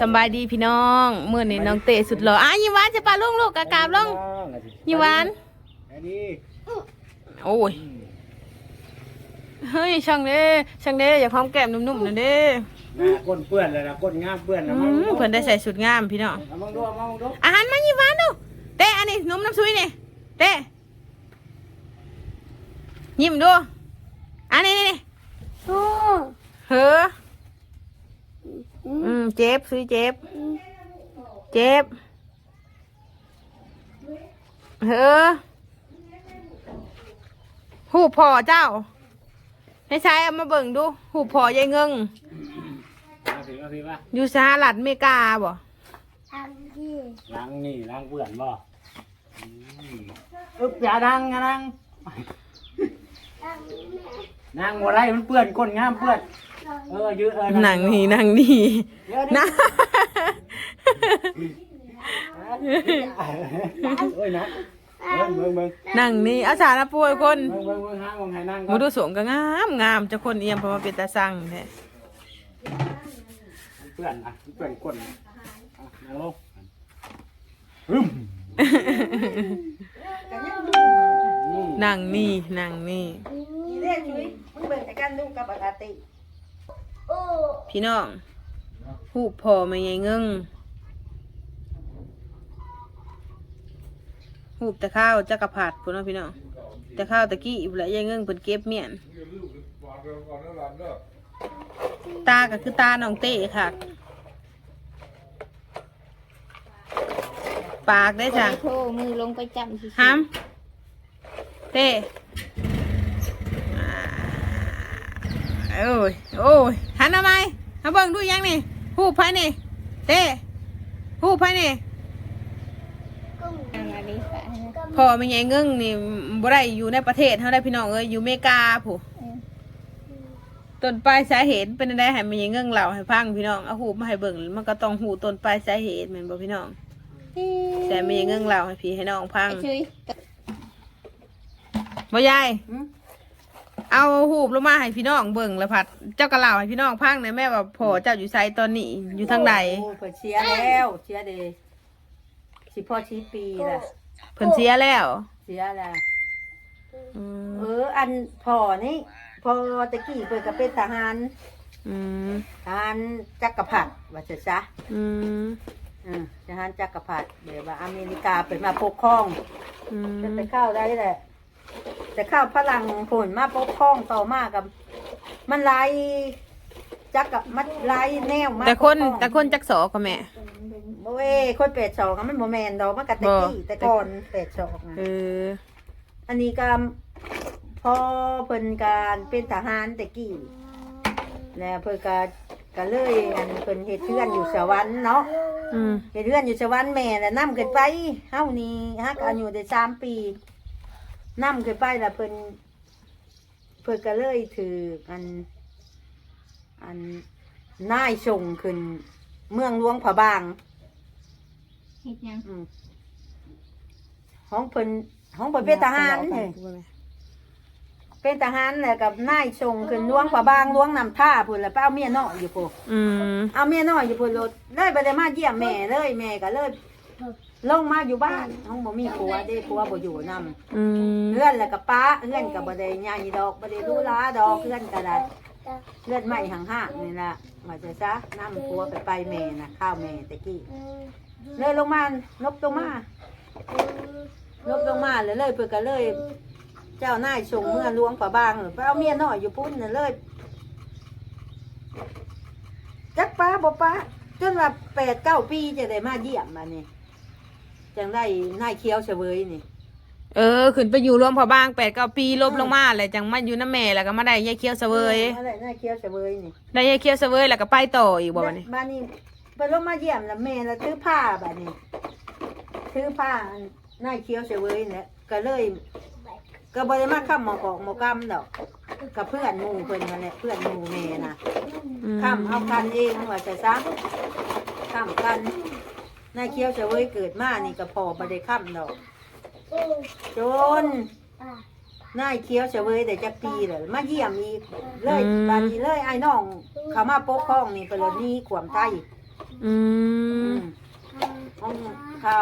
สำบายดีพี่น้องมื้อนี้น้องเตะสุดหล่ออะยิ้มหวานจะปาลุงลูกกะกราบลงยิ้มหวานอันนี้โอ้ยอืมเฮ้ยช่างเด้ช่างเด้อยากหอมแก้มนุ่มๆหน่อยเด้หน้าก้นเปื้อนเลยนะก้นงามเปื้อนอืนะมั้งมเพิ่นได้ใส่สุดงามพี่น้องเอามองดูเอามองดูอาหารมายิ้มหวานดูเต้อันนี้นมน้ำซุยนี่เต้ยิ้มดูอันนี้นี่นี่เฮ้ออื มเจ็บซุยเจ็บ เจ็บ เฮ้อหูพ่อเจ้า ให้ชายเอามาเบิ่งดูหูพ่อยายเงิงมาถึงมาถึงว่าอยู่สหรัฐอเมริกาบ่ล้างนี่ล้างเปื้อนบ่อืมอึ๊บอย่าดังอย่าดังนางบัวไรมันเปื้อนก้นงามเปื้อน เออยืดเออหนังนี่หนังนี่เดี๋ยวนะโอ้ยนะเบิ่งเบิ่งเบิ่งหนังนี่อาสาละป่วยคนเบิ่งเบิ่งเบิ่งหาของให้นั่งหมูดูสงก็งามงามจะคนเอียมเพราะว่าเป็นตาสั่งแท้เปื่อนอะเปื่อนก้นอะนั่งลงฮึมอืมหนังนี่หนังนี่นี่เรียกชุยมึงเบิ่งแต่กันลูกกับปกติ พี่น้องหูพ่อไม่ใหญ่เงิงหูบแต่ข้าวจักรพรรดิพุ่นเนาะพี่น้องแต่ข้าวตะกี้อีกแล้วยายเงิงเพิ่นเก็บเมียน ตาก็คือตาน้องเต้ค่ะ ปากได้จ้ะโทรมือลงไปจับสิห้ามเต้อ่าโอ้ย โอ้ย หันทำไมมาเบิ่งดูยังนี่หูบไผนี่เต้หูบไผนี่มาดิฝาพ่อไม่ใหญ่เงิ่งนี่บ่ได้อยู่ในประเทศเฮาได้พี่น้องเอ้ยอยู่อเมริกาผู้ต้นปลายสาเหตุเป็นได้ให้ไม่ใหญ่เงิ่งเล่าให้ฟังพี่น้องเอาหูบมาให้เบิ่งมันก็ต้องหูต้นปลายสาเหตุแม่นบ่พี่น้องแต่ไม่ใหญ่เงิ่งเล่าให้พี่ให้น้องฟังไอ้ชุยบ่ยาย เอาหูบลงมาให้พี่น้องเบิ่งแล้วพัด เจ้าก็เล่าให้พี่น้องฟังหนะแม่ว่าพ่อเจ้าอยู่ไสตอนนี้อยู่ทางใดโอ้เปิดเชียร์แล้วเชียร์เดย์สิพ่อชี้ปีละเพิ่นเสียแล้วเชียร์แล้วอืมเอออันพ่อนี่พอตะกี้เปิดก็เป็นทหารอืมทหารจักรพรรดิว่าจะซะอืมอืมทหารจักรพรรดิเดี๋ยวว่าอเมริกาเป็นมาปกครองอืมจะไปเข้าได้แหละ แต่เข้าพลังผลมาปกครองต่อมากับ มันไล่จักกับมันไล่แนวมาแต่คนปกรองแต่คนจักสอก็แม่ โอ้ยคนเป็ดสองอะมันโมแมนดอกมันกะตะกี้บ่ แต่ก่อนเป็ดสองอะเออ อันนี้ก็พอเพิ่นการเป็นทหารตะกี้แล้วเพิ่นก็ก็เลยอันเพิ่นเฮ็ดเทือนอยู่สวรรค์เนาะ อืมเฮ็ดเทือนอยู่สวรรค์แม่น่ะนํขึ้นไปเฮานี่ฮักอายุได้สามปี นํขึ้นไปแล้วเพิ่นเพิ่นก็เลยถืออัน อันนายส่งขึ้น เมืองหลวงผาบาง เฮ็ดหยังอืมห้องเพิ่นห้องเพิ่นเป็นทหารเฮ้ยเป็นทหารแหละกับนายส่งขึ้นล้วงผาบางล้วงนำท่าพุ่นแล้วไปเอาเมียน้อยอยู่พุ่นอืมเอาเมียน้อยอยู่พุ่นรถเลยไปได้มาเยี่ยมแม่เลยแม่ก็เลย ลงมาอยู่บ้านห้องบ่มีผัวเด้ผัวบ่อยู่นำอืมเพื่อนแล้วก็ป้าเพื่อนก็บ่ได้ใหญ่ดอกบ่ได้รู้ลาดอกเพื่อนก็ได้เพื่อนใหม่ห่างๆนี่ล่ะว่าจะซะนํผัวไปไปแม่น่ะข้าวแม่ตะกี้เลยลงมานกลงมาลบลงมาเลยเลยเพื่อก็เลย เจ้านายส่งเมื่อหลวงป่าบางไปเอาเมียน้อยอยู่พุ่นน่ะเลยจักป้าบ่ป้าจนว่าแปดเก้าปีจะได้มาเยี่ยมมานี่ จังได้นายเคี้ยวเฉวยนี่ เออขึ้นไปอยู่รวมพอบางแปดเก้าปีลบลงมาเลยจังมาอยู่น้ำแม่แล้วก็มาได้ยายเคี้ยวเสวยอะไรนายเคี้ยวเฉวยนี่ได้ยายเคี้ยวเสวยแล้วก็ไปต่ออีกบ่วันนี้ บ้านนี้ไปลงมาเยี่ยมแล้วแม่แล้วถือผ้าบ้านนี้ถือผ้านายเคี้ยวเฉวยเนี่ยก็เลย ก็บ่ได้มาค้ำหมอกอกหมอกำดอกกับเพื่อนหมู่เพิ่นนั่นแหละเพื่อนหมู่แม่น่ะอืมข้ามเอากันเองว่าจะซ้ข้ามกัน นายเคี้ยวเฉวยเกิดมานี่ก็พอบ่ได้ข้ามดอก จนนายเคี้ยวเฉวยแต่จักปีเลยมาเยี่ยมอีกเลยบานนี้เลยไอ้น้อง เขามาปกครองนี่ไปเลยนี่ขวามไทยอืมห้องเข้า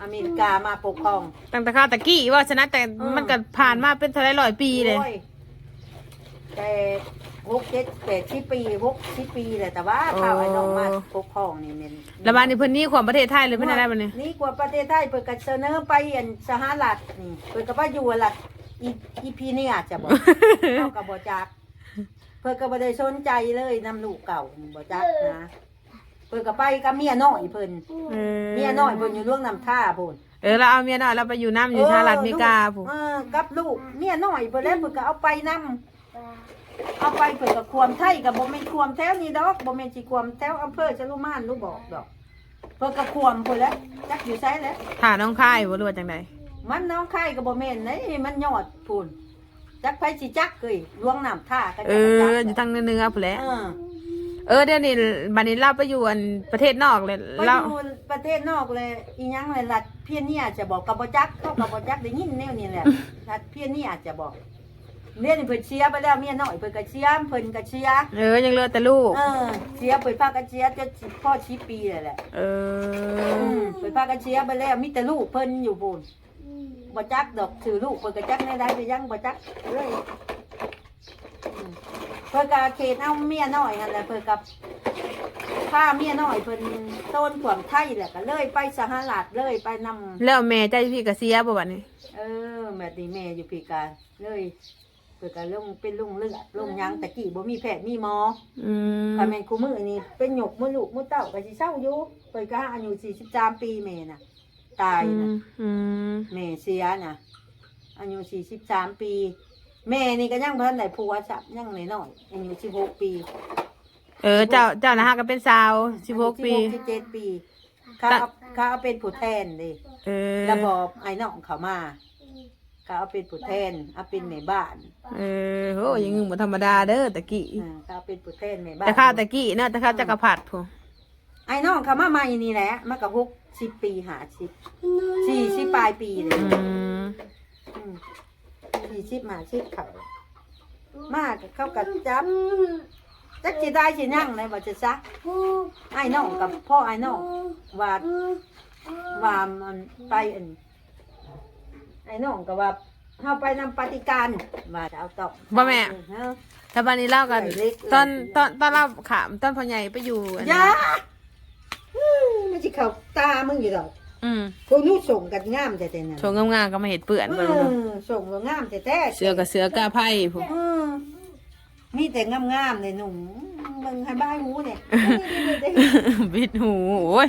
อเมริกามาปกครอง ตั้งแต่ข้าวตะกี้ว่าชนะแต่อืม มันก็ผ่านมาเป็นเท่าไรร้อยปีเลย โอ้แต่ หกเจ็ดแปดสิบปีหกสิบปีเลยแต่ว่าเข้าไอ้น้องมาปกครองนี่เนี่ยแล้วบ้านนี้เพิ่นหนี่ความประเทศไทยเลยเป็นอะไรบ้านี้นี่กว่าประเทศไทยเปิดกระเสนอไปอันสหรัฐนี่เปิดกับว่าอยู่รัฐอีอีพีนี่อาจจะบอกเอากับบอจักเพื่อก็บ่ได้สนใจเลยนำลูกเก่าบอจักนะเพื่อก็ไปกับเมียน้อยเพิ่นเออเมียน้อยเพิ่นอยู่ล่วงนำท่าเพิ่นเออเราเอาเมียน้อยเราไปอยู่น้ำอยู่สหรัฐอเมริกาผู้เออกับลูกเมียน้อยเพิ่นแล้วเพิ่นก็เอาไปนำ เอาไปเพิ่นก็ควมไทยก็บ่แม่นควมแถวนี้ดอกบ่แม่นสิควมแถวอำเภอจรุมานลูกบอกดอกเพิ่นก็ควมเพิ่นแล้วจักอยู่ไสแล้ว ถ่าน้องค่ายบ่รู้ว่าจังไดมันน้องไข่ก็บ่แม่นไหนมันยอดพูนจักไผสิจักเกยลวงน้ำท่าก็เอจักอจักอยู่ทางเหนือๆผู้นแหล้วเออเออเดี๋ยวนี้บัดนี้เราไปอยู่อันประเทศนอกเลยไปเราอยู่ประเทศนอกเลยอีหยังเลยรัฐเพียเนี่ยจะบอกกับบ่จักเข้ากับบ่จักได้ยินแนวนี้แหละรัฐเพียเนี่ยจะบอก เมียนี่เพิ่นเชียร์ไปแล้วเมียน้อยเพิ่นก็เชียร์เพิ่นก็เชียร์เออยังเหลือแต่ลูก เออเชียร์เพิ่นพากันเชียร์จนสิพ่อชีปีเลยแหละเออือมเพิ่นพากันเชียร์ไปแล้วมีแต่ลูกเพิ่นอยู่บุญบ่จักดอกถือลูกเพิ่นก็จักในใดไปยังบ่จักเลยอืมเพิ่นก็เขตเอาเมียน้อยนั่นแหละเพิ่นกับพาเมียน้อยเพิ่นต้นขวามไทยแหละก็เลยไปสหรัฐเลยไปนำ แล้วแม่ใจพี่ก็เสียบ่บัดนี้เออแบบนี้แม่อยู่ปีกาเลย เพิ่นก็ลงเป็นลุงเลือดลุงหยังตะกี้บ่มีแพทย์มีหมออืมถ้าแม่นคู่มือนี่เป็นหยกมือลูกมือเต้าก็สิเศร้าอยู่เพิ่นก็อายุ43ปีแม่น่ะ ตายอืน่ะมอืมแม่เสียน่ะอายุสี่สิบสามปี แม่นี่ก็ยังเพิ่นได้ผัวสับยังน้อยๆอายุสิบหกปีเออ เจ้าเจ้านะฮะก็เป็นสาว16ปี สิบเจ็ดปีเขาเอาเขาเอาเป็นผู้แทนดิเออ แล้วบอกไอ้น้องเขามา เขาเอาเป็นผู้แทนเอาเป็นแม่บ้านเออโหยังงึงบ่ธรรมดาเด้อตะกี้อ่าเขาเอาเป็นผู้แทนแม่บ้านแต่ข้าวตะกี้เนาะแต่ข้าวจักรพรรดิผู้ไอ้น้องเขามาใหม่นี่แหละมากับหกสิบปีหาสิบสี่สิบปลายปีเลยอืมสี่สิบหาสิบเขามากเขากัจับจักสิได้สินั่งเลยว่าจะซักไอ้น้องกับพ่อไอ้น้องว่าว่ามันไปอัน ไอ้น้องก็ว่าเฮาไปนำปฏิการว่าจะเอาต่อบ่แม่ เออ ถ้าบัดนี้เล่ากันเล็กตอนตอนตอนเล่าขามตอนพ่อใหญ่ไปอยู่อันอนั้นย่าอื้อมันสิเข้าตามึงอยู่ดอกอืมพวกนู้นส่งกันงามแต่แต่นั้นโชว์งามๆก็มาเห็ดเปื่อนเอไปแล้วเนาะอส่งก็งามแต่แต่เสือกับเสือกาไพ่ผู้เออมีแต่งามๆเลยหนุ่มมึงให้บ้ายหูเนี่ย บิดหูโอ้ย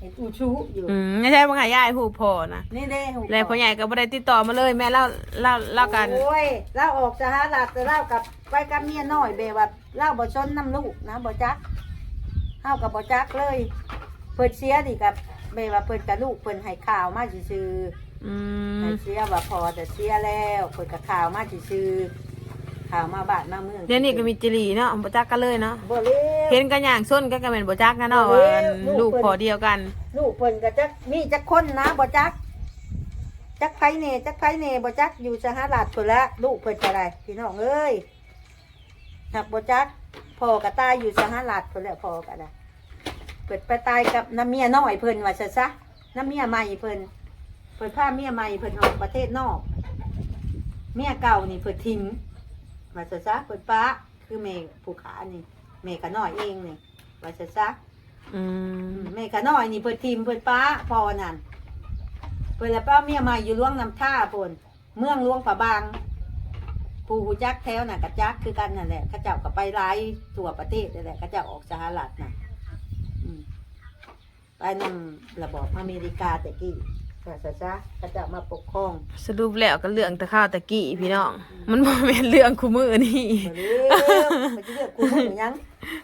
เห็นอูชูอยู่ อืมไม่ใช่ว่าขายยายผู้พอนะนี่เด้หูแล้วพ่อใหญ่ก็บ่ได้ติดต่อมาเลยแม่เล่าเล่าเล่ากัน โอ้ยเล่าออกสหรัฐแต่เล่ากับไปกับเมียน้อยเบว่าเล่าบ่ชนน้ำลูกนะบ่จักเฮากับบ่จักเลย เพิ่นเสียดิกับเบว่าเพิ่นกับลูกเพิ่นให้ข่าวมาซื่ออืๆมให้เสียว่าพอแต่เสียแล้วเพิ่นกับข่าวมาซื่อๆ ข่าวมาบ้านมาเมืองเดี๋ยวนี้ก็มีจิรีเนาะบ่จักกันเลยเนาะบ่เลี้ยวเห็นกันอย่างส้นก็กระแม่นบ่จักกันเนาะบ่เว้ว่ายลูลูกกเพิ่นพอเดียวกัน ลูกเพิ่นก็จักมีจักคนนะบ่จักจักไผเน่จักไผเน่บ่จักอยู่สหรัฐพุ่นละลูกเพิ่นก็ได้พี่น้องเอ้ยหักบ่จักพ่อก็ตายอยู่สหรัฐพุ่นแหละพ่อก็ได้เพิ่นไปตายกับน้ำเมียน้อยเพิ่นว่าซะซะน้ำเมียใหม่เพิ่นเพิ่นพาเมียใหม่เพิ่นออกประเทศนอก เมียเก่านี่เพิ่นทิ้ง ว่าซะซะเพิ่นป้าคือแม่ผู้ขานี่แม่ก็น้อยเองนี่ว่าซะซะอืมแม่ก็น้อยนี่เพิ่นทีมเพิ่นป้าพอนั่นเพิ่นแล้วป้าเมียใหม่อยู่ล่วงน้ำท่าเพิ่นเมืองล่วงป่าบางผู้หูจักแถวน่ะกะจักคือกันนั่นแหละเขาเจ้าก็ไปหลายทั่วประเทศนั่นแหละเขาเจ้าออกสหรัฐน่ะอืมไปนำระบอบอเมริกาแต่กี้ ก็ซะซะเขาเจ้ามาปกครองสรุปแล้วก็เรื่องแต่ข้าวตะกี้พี่น้อง มันบ่แม่นเรื่องคู่มือนี่บ่เร็วมันจะเลือกกูมึงหยัง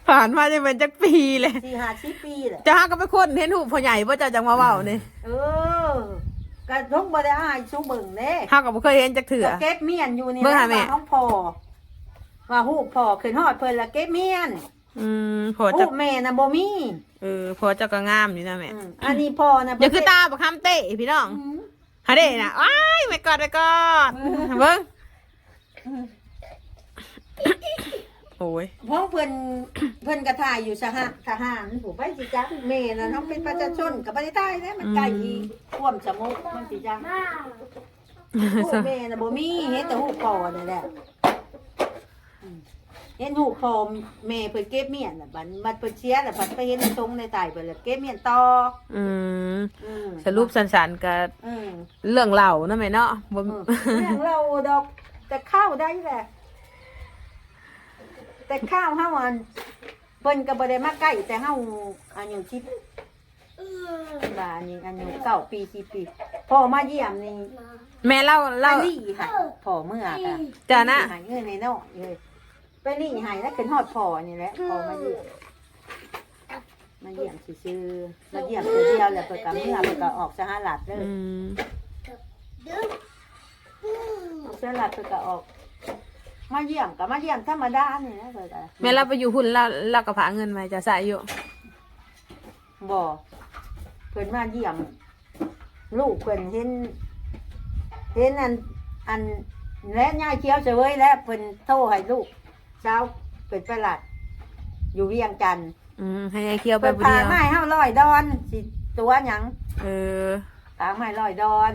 ผ่านมาจะเป็นจักปีเลยสี่ห้าสิบปีแหละเจ้าฮาก็ไปคนเห็นหูพ่อใหญ่ว่าเจ้าจังมาเว้านี่เออก็ทุกบ่ได้อ้ายชูเบิ่งเด้เฮาก็บ่เคยเห็นจักเถื่อ ก็เก็บเมียนอยู่นี่เบิ่งหาแม่ว่าห้องพอว่าหูพอขึ้นฮอดเพิ่นละเก็บเมียน อืมพอหูจักแม่น่ะบ่มีเออพอเจ้าก็งามอยู่นะแม่อืมอันนี้พอนะเดี๋ยวคือตาบักคำเตะพี่น้องอืมหาเด้น่ะอ้ายไม่กอดไม่กอดเบิ่งโอ้ยเพราะเพิ่น เพิ่นกระถ่ายอยู่สหทหารผู้ไปสิจักเมน่ะเนาะเป็นประชาชนก็บ่ได้ตายแล้วมันไกลอีท่วมสมุกมันสิจังผู้เมน่ะบ่มีเห็นแต่ฮูกพ่อนั่นแหละอืม เห็นฮูกพ่อแม่เพิ่นเก็บเมียนน่ะบัดมันเพิ่นเสียแล้วบัดไปเห็นทรงในตายเพิ่นแล้วเก็บเมียนต่ออืมอืมสรุปสั้นๆกับอืมเรื่องเล่าเนาะแม่เนาะบ่เออเรื่องเราดอกแต่ข้าวได้แหละ แต่ข้าวเฮาอันเพิ่นก็บ่ได้มาใกล้แต่เฮาอายุชิบบานี่อายุเก้าปีสิปีพ่อมาเยี่ยมนี่แม่เล่าไปเล่านี่ให้พ่อเมื่อค่ะจ้านะให้เงินในน้อยเลย ไปนี่ให้แล้วขึ้นฮอดพ่อนี่แหละพ่อมาเยี่ยมมาเยี่ยมซื่อๆมาเยี่ยมตัวเดียวแล้วเพิ่นก็เมื่อเพิ่นก็ออกสหรัฐเลยอืมสหรัฐเพิ่นก็ออก มาเยี่ยมก็มาเยี่ยมธรรมดานี่นะเพิ่นก็แม่เราไปอยู่หุ่นเราเราก็พาเงินมาจะใส่อยู่บ่เพิ่นมาเยี่ยม ลูกเพิ่นเห็นเห็นอันอันและย่าเขียวเฉยแล้วเพิ่นโทรให้ลูก เช้าเพิ่นไปหลัด อยู่เวียงจันทน์อืมให้ไอ้เคียวไปเพิ่นผู้พาเดียวไม้เฮาร้อยดอนสิตัวหยัง เออพาไม้ร้อยดอน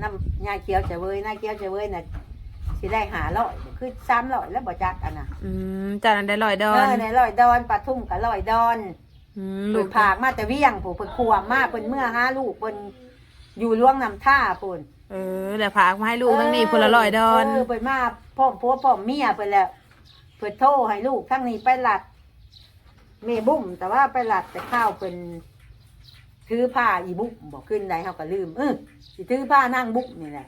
น้ำย่าเขียวเฉยนายเขียวเฉยน่ะสิได้หาร้อยคือ300แล้วบ่จักอันน่ะอืมจานนั้นได้ลอยดอเอนอในร้อยดอนปลาทุ่มก็ร้อยดอนอืมลูลูกกผากมาแต่เวียงผู้เพิ่นขวมมาเพิ่นเมื่อหาลูกเพิ่นอยู่ล่วงนำท่าเพิ่นเออแล้วพากมาให้ลูกทั้งนี้คนละลอยดอนเออเพิ่นมาพ่อมผัวพ่อมเมียเพิ่นแล้ว เพิ่นโทรให้ลูกทั้งนี้ไปหลัดเมบุ้มแต่ว่าไปหลัดแต่ข้าวเพิ่นถือผ้าอีบุ้มบอกขึ้นได้เฮาก็ลืมเออสิถือผ้านั่งบุ้มนี่แหละ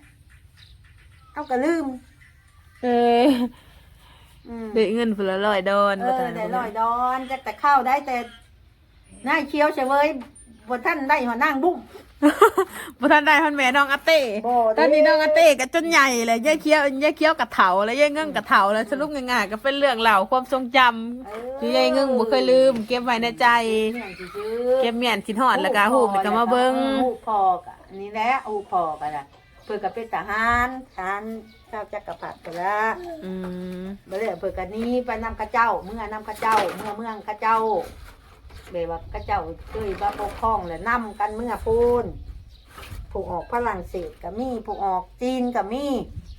เฮาก็ลืม เอออืม ได้เงินคนละลอยดอนเอบ่อทันได้นั้นร้อยดอนจะแต่ข้าวได้แต่นายเคี้ยวเฉยบ่ท่านได้หัวนั่งบุ้ม บ่ทันได้พันแม่น้องอาเต้บ่เด้ ตอนนี้น้องอาเต้ก็จนใหญ่เลยยายเคี้ยวยายเคี้ยวกับเถาแล้วยายเงื่งกับเถาแล้วสรุปง่ายๆก็เป็นเรื่องเล่าความทรงจำที่ยายเงื่งบ่เคยลืม เก็บไว้ในใจเมียนซื่อเก็บเมียนคิดฮอดแล้วก็ฮูบแล้วก็มาเบิ่งฮูบพอกะอันนี้แหละฮูบพอกะล่ะเพิ่นก็เป็นทหารทหารเจ้าจักรพรรดิก็ละอืมบ่ได้เพิ่นก็หนี้ไปนำข้าเจ้า เมื่อนำข้าเจ้า เมื่อเมืองข้าเจ้า แบบว่าข้าเจ้าเคยมาปกครองแล้วนำกันเมื่อพูนผู้ออกฝรั่งเศสก็มีผู้ออกจีนก็มี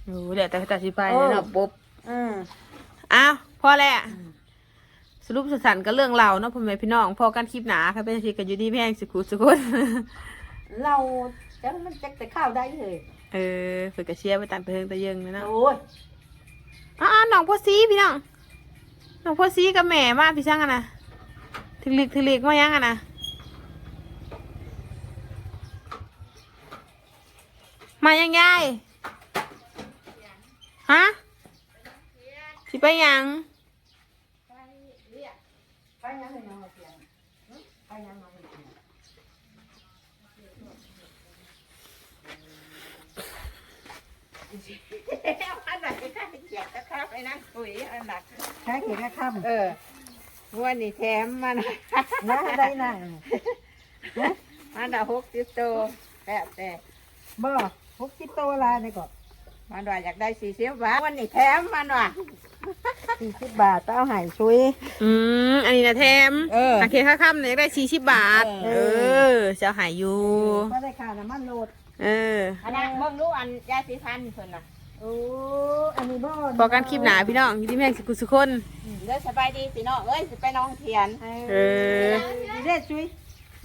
โอ้เดี๋ยวแต่ตัดสิไปเออ เนาะปุ๊บอืม อ้าวพอแล้วสรุปสั้นๆก็เรื่องเล่าเนาะพ่อแม่พี่น้องพอกันคลิปหนาค่ะเป็นสิก็อยู่ดีแพงสุขุสุขนเราจังมันจักแต่ข้าวได้เลยเออฝึกกระเชียร์ไปตามไปเทิงตะเยิงนะเนาะ โอ้ยอ๋อน้องพ่อซีพี่น้องน้องพ่อซีกับแม่มาพี่ช่างอะนะ ถึงลิกถึงลิกมายังอะนะมายังยายฮะสิไปยังไปยังเลยน้องเสียงไปยังน้องเสียงอันไหนถ้าเกียดนะครับไปนั่งคุยอันไหนใช้เขียนข้ามเออ วันนี้แถมมันนะได้นั่งมันดาหกสิบโตวแบบแต่บ่หกสิบโตลาเนี่ยก็มันว่าอยากได้สี่สิบบาทวันนี้แถมมันว่ะสี่สิบบาทต้องเอาใหายช่วยอืมอันนี้นะแถมเออโอเคค่าค่ำเนี่ยได้สี่สิบบาทเอเอออจะหายอยู่ก็ได้ค่าน้ำมันโหลดเอออันนั้นเบิ่งรู้อันยาสีฟันคนน่ะ โอ้อันนี้บ่พอกันคลิปหนาพี่น้องอยู่ที่แม่งสุขุสุคน เด้อสบายดีพี่น้องเอ้ยสิไปน้องเทียนเออ เลือดช่วย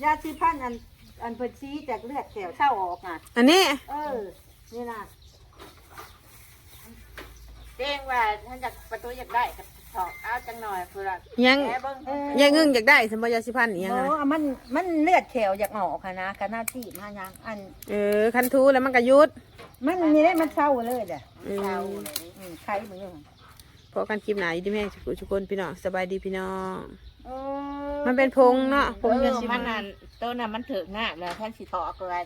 ยาชีพันอันอันเปิดชี้จากเลือดแถวเช่าออกอะ อันนี้ เออ นี่นะเจ้งว่าท่านจากประตูอยากได้ก็ถอกเอาจังหน่อยเพื่อยังแหเบิ่งยังงึ่งอยากได้สมบัยาสิพันธ์อีกยังโอ้ไงอะมันมันเลือดแถวอยากออกค่ะนะคณะที่มายังอันเออคันทูแล้วมันก็หยุด มันนี่ได้มันเช่าเลยเด้อเออเช่าอืมใครมึงเนี่ยพอกันคลิปหนาอยู่ที่แม่งสุขุสุคนพี่น้องสบายดีพี่น้องโอ้มันเป็นพงเนาะพเองยาอสิมัพันนธ์นั่นตัวน่ะมันถึกหน้าแล้วท่านสิถอกเลย